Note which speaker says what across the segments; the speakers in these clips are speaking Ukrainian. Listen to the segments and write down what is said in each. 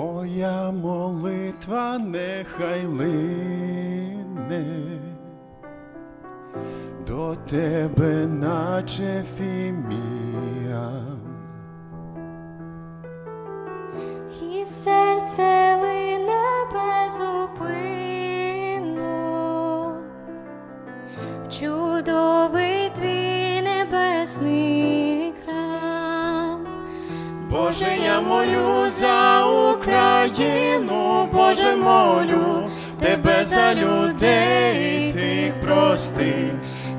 Speaker 1: Моя молитва нехай лине до тебе, наче фімія.
Speaker 2: І серце лине безупинно, в чудовий твій небесний.
Speaker 1: Боже, я молю за Україну, Боже, молю тебе за людей, ти їх прости,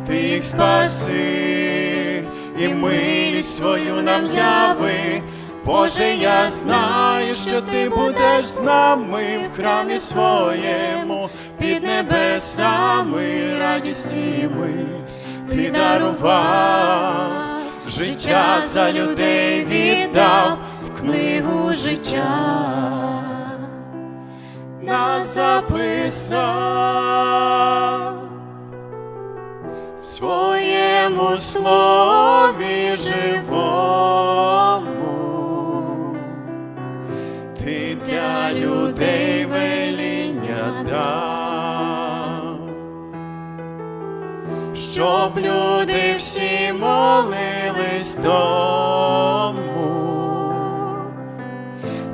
Speaker 1: ти їх спаси, і милість свою нам яви. Боже, я знаю, що ти будеш з нами в храмі своєму, під небесами радість і мир ти дарував життя за людей віддав в книгу життя, нас записав своєму слові живому. Ти для людей веління дав щоб люди всі молились тому,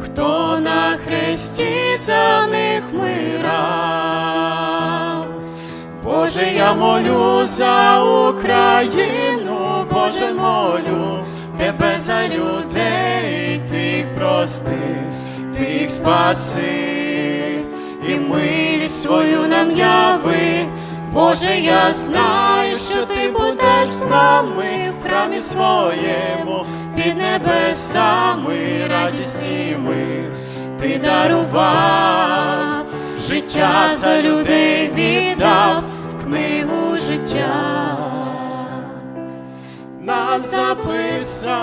Speaker 1: хто на хресті за них вмирав. Боже, я молю за Україну, Боже, молю тебе за людей, ти їх прости, ти їх спаси, і милість свою нам яви. Боже, я знаю, що ти будеш з нами в храмі своєму, під небесами радість і мир. Ти дарував життя за людей віддав в книгу життя. Нас записав.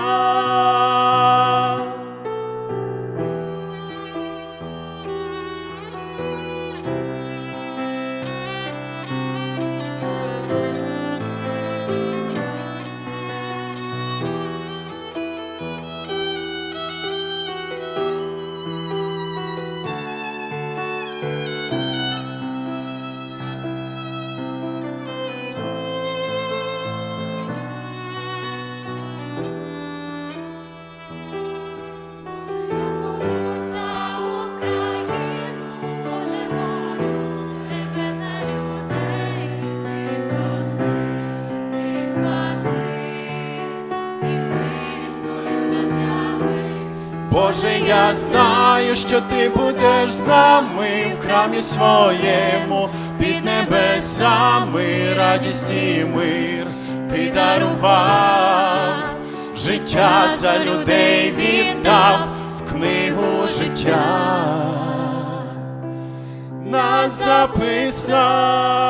Speaker 1: Боже, я знаю, що ти будеш з нами в храмі своєму, під небесами радість і мир. Ти дарував життя за людей віддав в книгу життя. Нас записав.